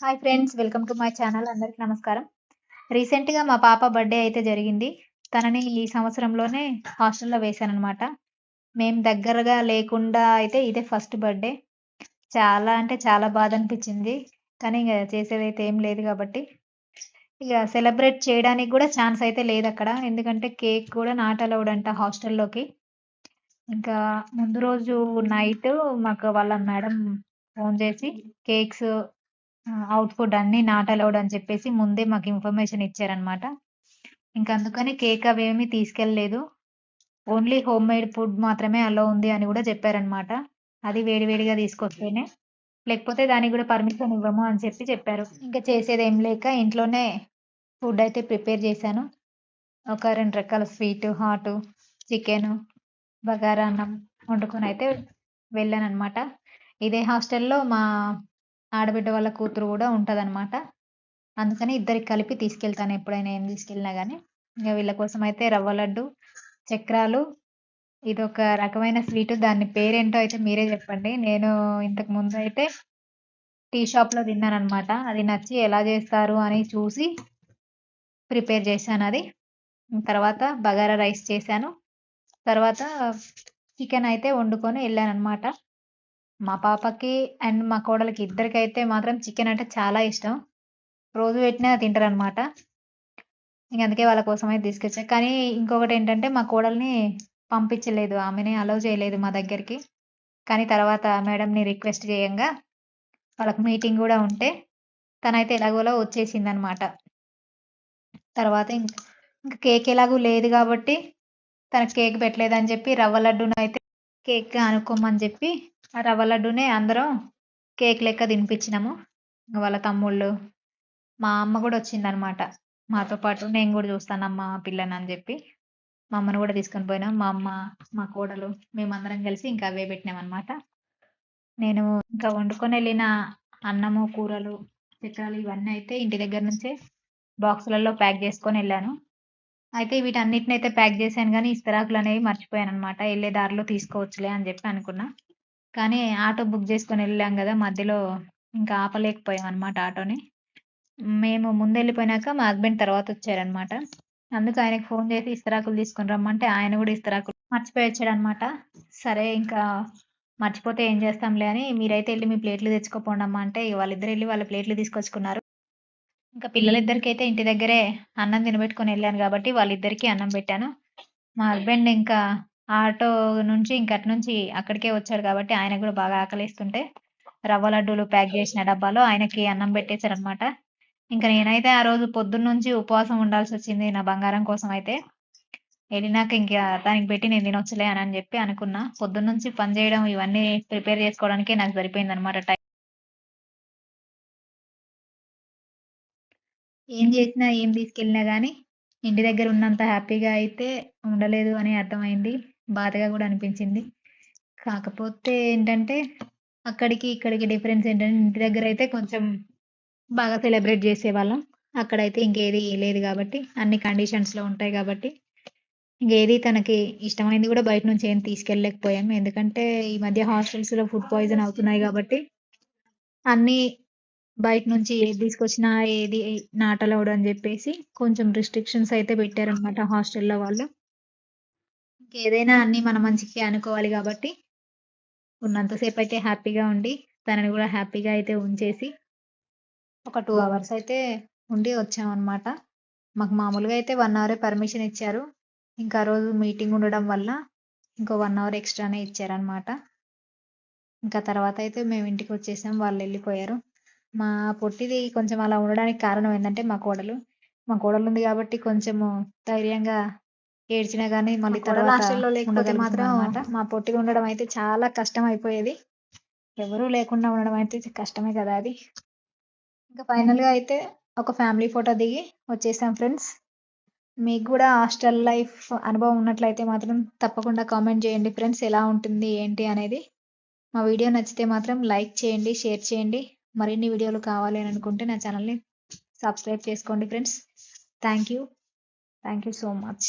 Hi friends welcome to my channel అందరికి నమస్కారం. రీసెంట్గా మా పాప బర్త్డే అయితే జరిగింది. తనని ఈ సంవత్సరంలోనే హాస్టల్లో వేశానమాట మేము దగ్గరగా లేకుండా అయితే ఇదే ఫస్ట్ బర్త్డే చాలా అంటే చాలా బాధ అనిపించింది కానీ ఇక చేసేదైతే ఏం లేదు కాబట్టి. ఇక సెలబ్రేట్ చేయడానికి కూడా ఛాన్స్ అయితే లేదు అక్కడ ఎందుకంటే కేక్ కూడా నాట్ అలౌడ్ అంట హాస్టల్లోకి. ఇంకా ముందు రోజు నైట్ మాకు వాళ్ళ మేడం ఫోన్ చేసి కేక్స్ అవుట్ ఫుడ్ అన్ని నాట్ అలౌడ్ అని చెప్పేసి ముందే మాకు ఇన్ఫర్మేషన్ ఇచ్చారనమాట ఇంకా అందుకని కేక్ అవేమీ తీసుకెళ్ళలేదు. ఓన్లీ హోమ్ మేడ్ ఫుడ్ మాత్రమే అలో ఉంది అని కూడా చెప్పారనమాట అది వేడివేడిగా తీసుకొస్తేనే. లేకపోతే దానికి కూడా పర్మిషన్ ఇవ్వము అని చెప్పి చెప్పారు. ఇంకా చేసేది ఏం లేక ఇంట్లోనే ఫుడ్ అయితే ప్రిపేర్ చేశాను. ఒక రెండు రకాల స్వీట్ హాట్ చికెన్ బగారా అన్నం వండుకొని అయితే వెళ్ళాను అనమాట ఇదే హాస్టల్లో మా ఆడబిడ్డ వాళ్ళ కూతురు కూడా ఉంటుందన్నమాట. అందుకని ఇద్దరికి కలిపి తీసుకెళ్తాను ఎప్పుడైనా ఏం తీసుకెళ్ళినా కానీ ఇంకా వీళ్ళ కోసం అయితే రవ్వ లడ్డు చక్రాలు ఇది ఒక రకమైన స్వీట్. దాని పేరేంటో అయితే మీరే చెప్పండి. నేను ఇంతకు ముందు అయితే టీ షాప్లో తిన్నాను అనమాట అది నచ్చి ఎలా చేస్తారు అని చూసి ప్రిపేర్ చేశాను అది. తర్వాత బగారా రైస్ చేశాను. తర్వాత చికెన్ అయితే వండుకొని వెళ్ళాను అనమాట మా పాపకి అండ్ మా కోడలికి ఇద్దరికైతే మాత్రం చికెన్ అంటే చాలా ఇష్టం. రోజు పెట్టినా తింటారనమాట ఇంక అందుకే వాళ్ళ కోసం అయితే తీసుకొచ్చా. కానీ ఇంకొకటి ఏంటంటే మా కోడల్ని పంపించలేదు. ఆమెని అలౌ చేయలేదు మా దగ్గరికి. కానీ తర్వాత మేడంని రిక్వెస్ట్ చేయంగా. వాళ్ళకి మీటింగ్ కూడా ఉంటే తనైతే ఎలాగోలా వచ్చేసింది అనమాట తర్వాత ఇంకా ఇంకా కేక్ ఎలాగూ లేదు కాబట్టి తనకు కేక్ పెట్టలేదని చెప్పి రవ్వ లడ్డూను అయితే కేక్ అనుకోమని చెప్పి ఆ రవ్వ లడ్డునే అందరం కేక్ లెక్క తినిపించినాము. వాళ్ళ తమ్ముళ్ళు మా అమ్మ కూడా వచ్చిందనమాట మాతో పాటు నేను కూడా చూస్తానమ్మా పిల్లని అని చెప్పి. మా అమ్మను కూడా తీసుకొని పోయినాం. మా అమ్మ మా కోడలు మేమందరం కలిసి ఇంకా అవే పెట్టినాం అనమాట నేను ఇంకా వండుకొని వెళ్ళిన అన్నము కూరలు చిత్రాలు ఇవన్నీ అయితే ఇంటి దగ్గర నుంచే బాక్సులలో ప్యాక్ చేసుకొని వెళ్ళాను. అయితే వీటన్నిటిని అయితే ప్యాక్ చేశాను కానీ ఇస్తరాకులు అనేవి మర్చిపోయాను అనమాట వెళ్ళే దారిలో తీసుకోవచ్చులే అని చెప్పి అనుకున్నా. కానీ ఆటో బుక్ చేసుకొని వెళ్ళాం కదా మధ్యలో ఇంకా ఆపలేకపోయాం అనమాట ఆటోని. మేము ముందు వెళ్ళిపోయినాక మా హస్బెండ్ తర్వాత వచ్చారనమాట అందుకు ఆయనకు ఫోన్ చేసి ఇస్తరాకులు తీసుకొని రమ్మంటే ఆయన కూడా ఇస్తరాకులు మర్చిపోయి వచ్చాడనమాట సరే ఇంకా మర్చిపోతే ఏం చేస్తాంలే అని మీరైతే వెళ్ళి మీ ప్లేట్లు తెచ్చుకోపోండి అమ్మా అంటే వాళ్ళిద్దరు వెళ్ళి వాళ్ళ ప్లేట్లు తీసుకొచ్చుకున్నారు. ఇంకా పిల్లలిద్దరికి అయితే ఇంటి దగ్గరే అన్నం తినబెట్టుకొని వెళ్ళాను కాబట్టి వాళ్ళిద్దరికీ అన్నం పెట్టాను. మా హస్బెండ్ ఇంకా ఆటో నుంచి ఇంకటి నుంచి అక్కడికే వచ్చాడు కాబట్టి ఆయన కూడా బాగా ఆకలిస్తుంటే రవ్వ లడ్డూలు ప్యాక్ చేసిన డబ్బాలో ఆయనకి అన్నం పెట్టేశారనమాట ఇంకా నేనైతే ఆ రోజు పొద్దున్నుంచి ఉపవాసం ఉండాల్సి వచ్చింది నా బంగారం కోసం అయితే. వెళ్ళినాక ఇంకా దానికి పెట్టి నేను తినొచ్చులే అని అని చెప్పి అనుకున్నా. పొద్దున్న నుంచి పని చేయడం ఇవన్నీ ప్రిపేర్ చేసుకోవడానికే నాకు సరిపోయింది అనమాట టైం. ఏం చేసినా ఏం తీసుకెళ్ళినా కానీ ఇంటి దగ్గర ఉన్నంత హ్యాపీగా అయితే ఉండలేదు అని అర్థమైంది. బాధగా కూడా అనిపించింది. కాకపోతే ఏంటంటే అక్కడికి ఇక్కడికి డిఫరెన్స్ ఏంటంటే ఇంటి దగ్గర అయితే కొంచెం బాగా సెలబ్రేట్ చేసేవాళ్ళం. అక్కడైతే ఇంకేది లేదు కాబట్టి అన్ని కండిషన్స్లో ఉంటాయి కాబట్టి ఇంకేది తనకి ఇష్టమైంది కూడా బయట నుంచి ఏం తీసుకెళ్ళలేకపోయాం. ఎందుకంటే ఈ మధ్య హాస్టల్స్లో ఫుడ్ పాయిజన్ అవుతున్నాయి కాబట్టి అన్నీ బయట నుంచి ఏది తీసుకొచ్చినా ఏది నాటలవడం అని చెప్పేసి కొంచెం రిస్ట్రిక్షన్స్ అయితే పెట్టారనమాట హాస్టల్లో వాళ్ళు. ఏదైనా అన్ని మన మంచికి అనుకోవాలి కాబట్టి ఉన్నంతసేపు అయితే హ్యాపీగా ఉండి తనని కూడా హ్యాపీగా అయితే ఉంచేసి ఒక టూ అవర్స్ అయితే ఉండి వచ్చామన్నమాట. మాకు మామూలుగా అయితే వన్ అవరే పర్మిషన్ ఇచ్చారు. ఇంకా రోజు మీటింగ్ ఉండడం వల్ల ఇంకో వన్ అవర్ ఎక్స్ట్రానే ఇచ్చారనమాట ఇంకా తర్వాత అయితే మేము ఇంటికి వచ్చేసాం వాళ్ళు వెళ్ళిపోయారు. మా పొట్టిది కొంచెం అలా ఉండడానికి కారణం ఏంటంటే మా కోడలు. మా కోడలు ఉంది కాబట్టి కొంచెము ధైర్యంగా ఏడ్చినా కానీ మళ్ళీ తర్వాత హాస్టల్లో లేకపోతే మాత్రం మా పొట్టిగా ఉండడం అయితే చాలా కష్టం అయిపోయేది ఎవరూ లేకుండా ఉండడం అయితే కష్టమే కదా అది. ఇంకా ఫైనల్గా అయితే ఒక ఫ్యామిలీ ఫోటో దిగి వచ్చేసాం ఫ్రెండ్స్. మీకు కూడా హాస్టల్ లైఫ్ అనుభవం ఉన్నట్లయితే మాత్రం తప్పకుండా కామెంట్ చేయండి ఫ్రెండ్స్. ఎలా ఉంటుంది ఏంటి అనేది. మా వీడియో నచ్చితే మాత్రం లైక్ చేయండి షేర్ చేయండి. మరిన్ని వీడియోలు కావాలి అని అనుకుంటే నా ఛానల్ని సబ్స్క్రైబ్ చేసుకోండి friends. Thank you thank you so much.